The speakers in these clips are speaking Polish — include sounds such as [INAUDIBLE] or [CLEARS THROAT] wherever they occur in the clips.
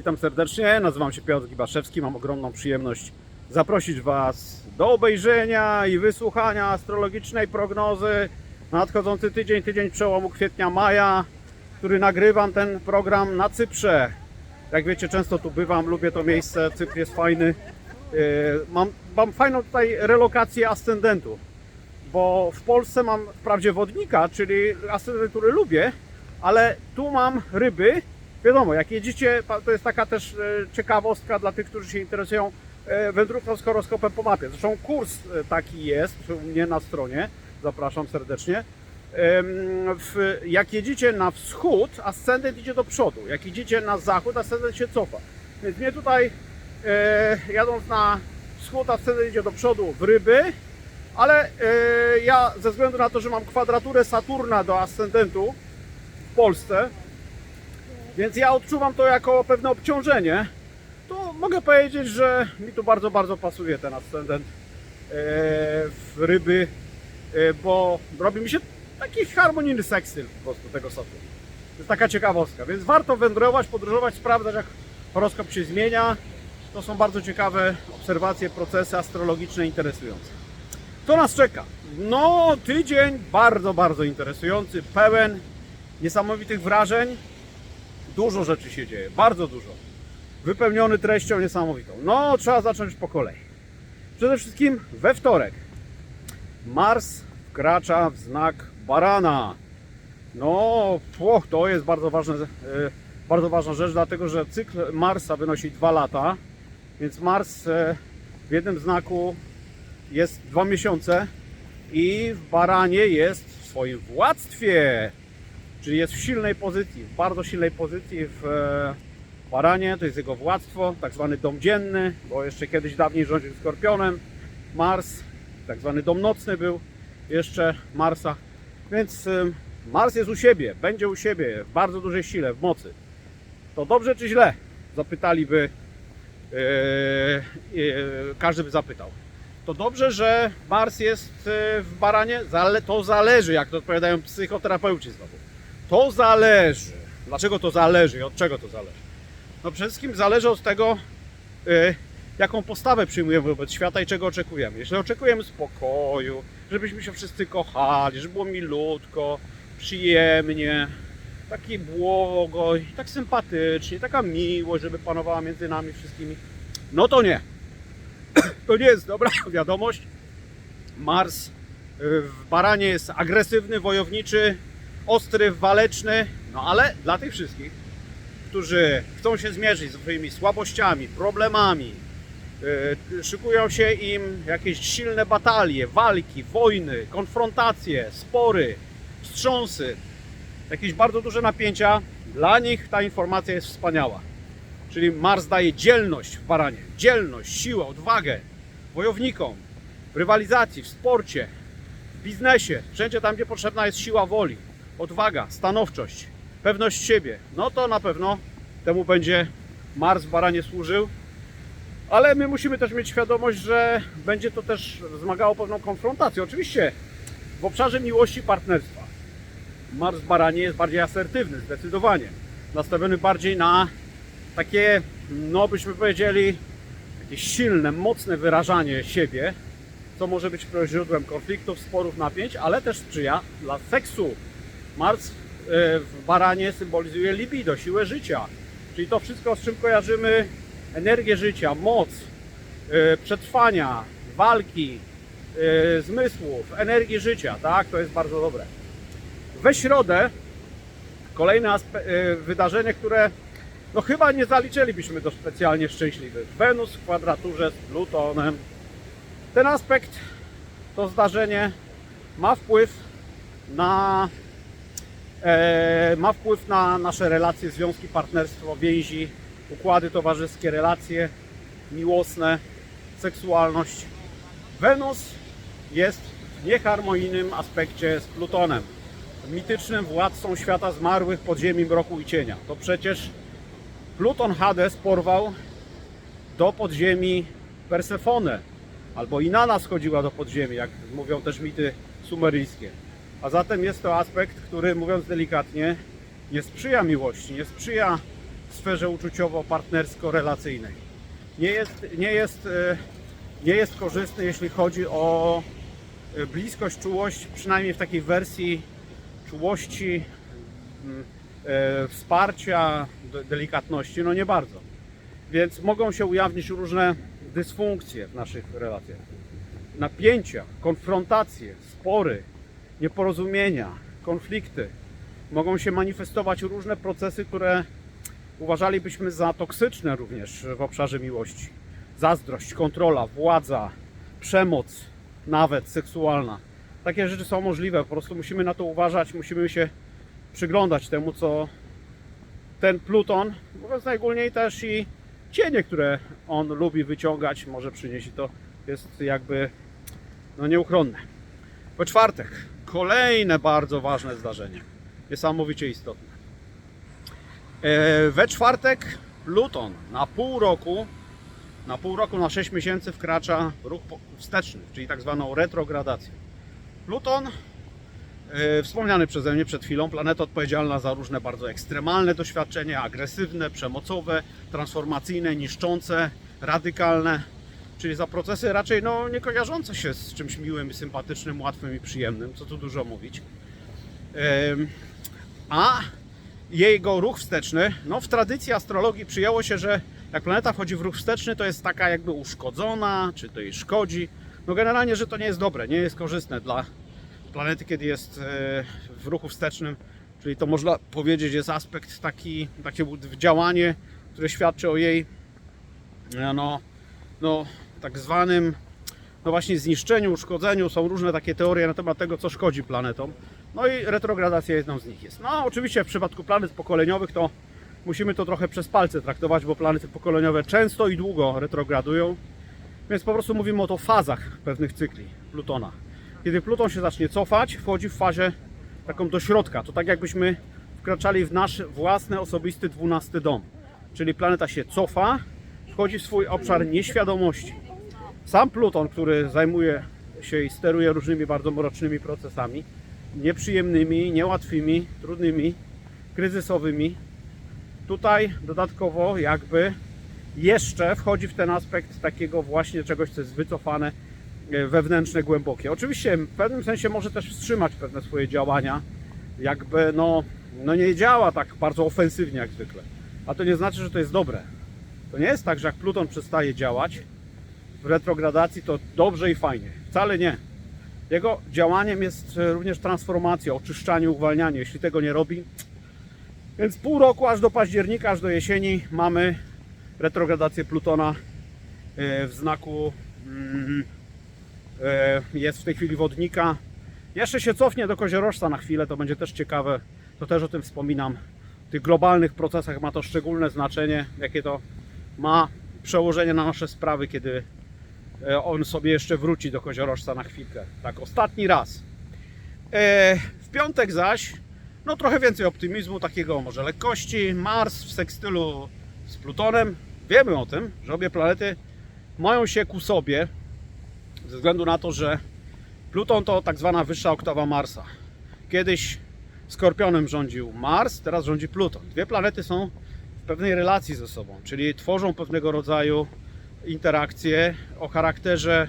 Witam serdecznie, nazywam się Piotr Gibaszewski. Mam ogromną przyjemność zaprosić Was do obejrzenia i wysłuchania astrologicznej prognozy na nadchodzący tydzień, tydzień przełomu kwietnia-maja, który nagrywam ten program na Cyprze. Jak wiecie, często tu bywam, lubię to miejsce, Cypr jest fajny. Yy, Mam, mam fajną tutaj relokację ascendentu, bo w Polsce mam wprawdzie wodnika, czyli ascendent, który lubię, ale tu mam ryby. Wiadomo, jak jedziecie, pa- to jest taka też e, ciekawostka dla tych, którzy się interesują e, wędrówką z horoskopem po mapie. Zresztą kurs e, taki jest u mnie na stronie, zapraszam serdecznie. Jak jedziecie na wschód, ascendent idzie do przodu. Jak idziecie na zachód, ascendent się cofa. Więc mnie tutaj, jadąc na wschód, ascendent idzie do przodu w ryby, ale ja ze względu na to, że mam kwadraturę Saturna do ascendentu w Polsce, więc ja odczuwam to jako pewne obciążenie, to mogę powiedzieć, że mi tu bardzo, bardzo pasuje ten ascendent e, w ryby, e, bo robi mi się taki harmonijny sekstyl po prostu tego Saturna. To jest taka ciekawostka, więc warto wędrować, podróżować, sprawdzać jak horoskop się zmienia. To są bardzo ciekawe obserwacje, procesy astrologiczne interesujące. Co nas czeka? No, tydzień bardzo, bardzo interesujący, pełen niesamowitych wrażeń. Dużo rzeczy się dzieje, bardzo dużo. Wypełniony treścią niesamowitą. No, trzeba zacząć po kolei. Przede wszystkim we wtorek Mars wkracza w znak barana. No, płoch, to jest bardzo ważne, e, bardzo ważna rzecz, dlatego że cykl Marsa wynosi 2 lata, więc Mars e, w jednym znaku jest 2 miesiące i w baranie jest w swoim władztwie, czyli jest w silnej pozycji, w bardzo silnej pozycji w e, baranie, to jest jego władztwo, tak zwany dom dzienny, bo jeszcze kiedyś dawniej rządził Skorpionem, Mars, tak zwany dom nocny był jeszcze Marsa, więc em, Mars jest u siebie, będzie u siebie w bardzo dużej sile, w mocy. To dobrze czy źle? Zapytaliby, e, e, każdy by zapytał. To dobrze, że Mars jest e, w baranie? To zależy, jak to odpowiadają psychoterapeuci znowu. To zależy. Dlaczego to zależy i od czego to zależy? No przede wszystkim zależy od tego, e, jaką postawę przyjmujemy wobec świata i czego oczekujemy. Jeśli oczekujemy spokoju, żebyśmy się wszyscy kochali, żeby było milutko, przyjemnie, taki błogo, tak sympatycznie, taka miłość, żeby panowała między nami wszystkimi, no to nie. [CLEARS THROAT] To nie jest dobra [LAUGHS] wiadomość. Mars y, w baranie jest agresywny, wojowniczy, ostry, waleczny, no ale dla tych wszystkich, którzy chcą się zmierzyć z swoimi słabościami, problemami, y, szykują się im jakieś silne batalie, walki, wojny, konfrontacje, spory, wstrząsy, jakieś bardzo duże napięcia, dla nich ta informacja jest wspaniała. Czyli Mars daje dzielność w baranie, dzielność, siłę, odwagę wojownikom, w rywalizacji, w sporcie, w biznesie, wszędzie tam, gdzie potrzebna jest siła woli, odwaga, stanowczość, pewność siebie, no to na pewno temu będzie Mars w baranie służył. Ale my musimy też mieć świadomość, że będzie to też wymagało pewną konfrontację. Oczywiście w obszarze miłości partnerstwa. Mars w baranie jest bardziej asertywny, zdecydowanie. Nastawiony bardziej na takie, no byśmy powiedzieli, jakieś silne, mocne wyrażanie siebie, co może być źródłem konfliktów, sporów, napięć, ale też sprzyja dla seksu. Mars e, w baranie symbolizuje libido, siłę życia. Czyli to wszystko, z czym kojarzymy energię życia, moc, e, przetrwania, walki, e, zmysłów, energii życia, tak? To jest bardzo dobre. We środę kolejne wydarzenie, które no chyba nie zaliczylibyśmy do specjalnie szczęśliwych. Wenus w kwadraturze z Plutonem. Ten aspekt, to zdarzenie ma wpływ na ma wpływ na nasze relacje, związki, partnerstwo, więzi, układy towarzyskie, relacje miłosne, seksualność. Wenus jest w nieharmonijnym aspekcie z Plutonem, mitycznym władcą świata zmarłych, podziemi, mroku i cienia. To przecież Pluton Hades porwał do podziemi Persefonę, albo Inanna schodziła do podziemi, jak mówią też mity sumeryjskie. A zatem jest to aspekt, który mówiąc delikatnie, nie sprzyja miłości, nie sprzyja sferze uczuciowo-partnersko-relacyjnej. Nie jest, nie, jest, e, nie jest korzystny, jeśli chodzi o e, bliskość, czułość, przynajmniej w takiej wersji czułości, mm, e, wsparcia, de- delikatności, no nie bardzo. Więc mogą się ujawnić różne dysfunkcje w naszych relacjach. Napięcia, konfrontacje, spory, nieporozumienia, konflikty. Mogą się manifestować różne procesy, które uważalibyśmy za toksyczne również w obszarze miłości. Zazdrość, kontrola, władza, przemoc, nawet seksualna. Takie rzeczy są możliwe, po prostu musimy na to uważać, musimy się przyglądać temu, co ten Pluton, mówiąc najogólniej też i cienie, które on lubi wyciągać, może przynieść to jest jakby no nieuchronne. Po czwartek, kolejne bardzo ważne zdarzenie, niesamowicie istotne. E, We czwartek Pluton na pół roku, na pół roku, na 6 miesięcy wkracza ruch wsteczny, czyli tak zwaną retrogradację. Pluton, e, wspomniany przeze mnie przed chwilą, planeta odpowiedzialna za różne bardzo ekstremalne doświadczenia, agresywne, przemocowe, transformacyjne, niszczące, radykalne, czyli za procesy raczej no, nie kojarzące się z czymś miłym, sympatycznym, łatwym i przyjemnym, co tu dużo mówić. A jego ruch wsteczny, no w tradycji astrologii przyjęło się, że jak planeta wchodzi w ruch wsteczny, to jest taka jakby uszkodzona, czy to jej szkodzi. No generalnie, że to nie jest dobre, nie jest korzystne dla planety, kiedy jest e, w ruchu wstecznym. Czyli to można powiedzieć jest aspekt taki, takie działanie, które świadczy o jej no, no, tak zwanym no właśnie zniszczeniu, uszkodzeniu. Są różne takie teorie na temat tego, co szkodzi planetom. No i retrogradacja jedną z nich jest. No oczywiście w przypadku planet pokoleniowych to musimy to trochę przez palce traktować, bo planety pokoleniowe często i długo retrogradują. Więc po prostu mówimy o to fazach pewnych cykli Plutona. Kiedy Pluton się zacznie cofać, wchodzi w fazę taką do środka. To tak jakbyśmy wkraczali w nasz własny, osobisty dwunasty dom. Czyli planeta się cofa, wchodzi w swój obszar nieświadomości. Sam Pluton, który zajmuje się i steruje różnymi bardzo mrocznymi procesami, nieprzyjemnymi, niełatwymi, trudnymi, kryzysowymi, tutaj dodatkowo jakby jeszcze wchodzi w ten aspekt takiego właśnie czegoś, co jest wycofane, e, wewnętrzne, głębokie. Oczywiście w pewnym sensie może też wstrzymać pewne swoje działania, jakby no, no nie działa tak bardzo ofensywnie jak zwykle. A to nie znaczy, że to jest dobre. To nie jest tak, że jak Pluton przestaje działać w retrogradacji, to dobrze i fajnie. Wcale nie. Jego działaniem jest e, również transformacja, oczyszczanie, uwalnianie. Jeśli tego nie robi, więc pół roku aż do października, aż do jesieni mamy retrogradację Plutona e, w znaku mm, e, jest w tej chwili wodnika. Jeszcze się cofnie do koziorożca na chwilę, to będzie też ciekawe. To też o tym wspominam. W tych globalnych procesach ma to szczególne znaczenie, jakie to ma przełożenie na nasze sprawy, kiedy on sobie jeszcze wróci do koziorożca na chwilkę. Tak, ostatni raz. E, W piątek zaś, no trochę więcej optymizmu, takiego może lekkości. Mars w sekstylu z Plutonem. Wiemy o tym, że obie planety mają się ku sobie, ze względu na to, że Pluton to tak zwana wyższa oktawa Marsa. Kiedyś Skorpionem rządził Mars, teraz rządzi Pluton. Dwie planety są w pewnej relacji ze sobą, czyli tworzą pewnego rodzaju interakcje o charakterze,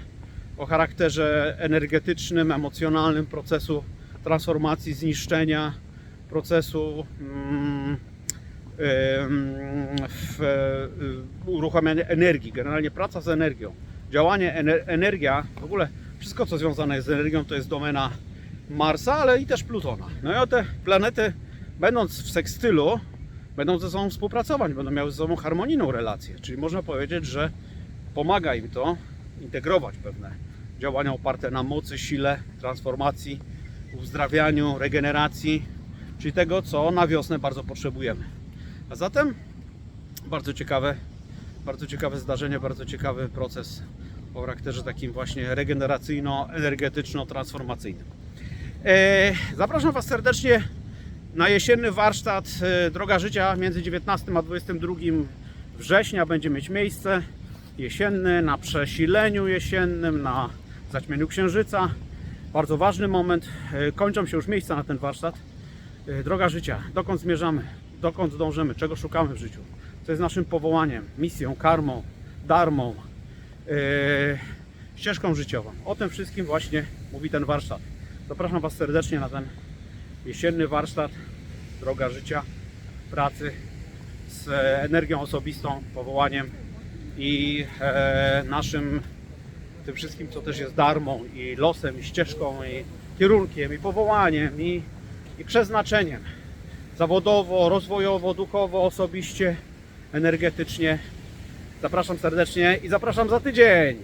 o charakterze energetycznym, emocjonalnym procesu transformacji, zniszczenia, procesu mm, w, y, uruchamiania energii, generalnie praca z energią, działanie, ener- energia, w ogóle wszystko co związane jest z energią to jest domena Marsa, ale i też Plutona. No i te planety, będąc w sekstylu, będą ze sobą współpracować, będą miały ze sobą harmonijną relację, czyli można powiedzieć, że pomaga im to integrować pewne działania oparte na mocy, sile, transformacji, uzdrawianiu, regeneracji, czyli tego, co na wiosnę bardzo potrzebujemy. A zatem bardzo ciekawe, bardzo ciekawe zdarzenie, bardzo ciekawy proces o charakterze takim właśnie regeneracyjno-energetyczno-transformacyjnym. E, Zapraszam Was serdecznie na jesienny warsztat e, Droga Życia między 19 a 22 września będzie mieć miejsce. Jesienny, na przesileniu jesiennym, na zaćmieniu księżyca. Bardzo ważny moment. E, Kończą się już miejsca na ten warsztat. E, Droga Życia, dokąd zmierzamy? dokąd dążymy, czego szukamy w życiu, co jest naszym powołaniem, misją, karmą, darmą, yy, ścieżką życiową. O tym wszystkim właśnie mówi ten warsztat. Zapraszam Was serdecznie na ten jesienny warsztat, droga życia, pracy z e, energią osobistą, powołaniem i e, naszym tym wszystkim, co też jest darmą i losem, i ścieżką, i kierunkiem, i powołaniem, i, i przeznaczeniem. Zawodowo, rozwojowo, duchowo, osobiście, energetycznie. Zapraszam serdecznie i zapraszam za tydzień.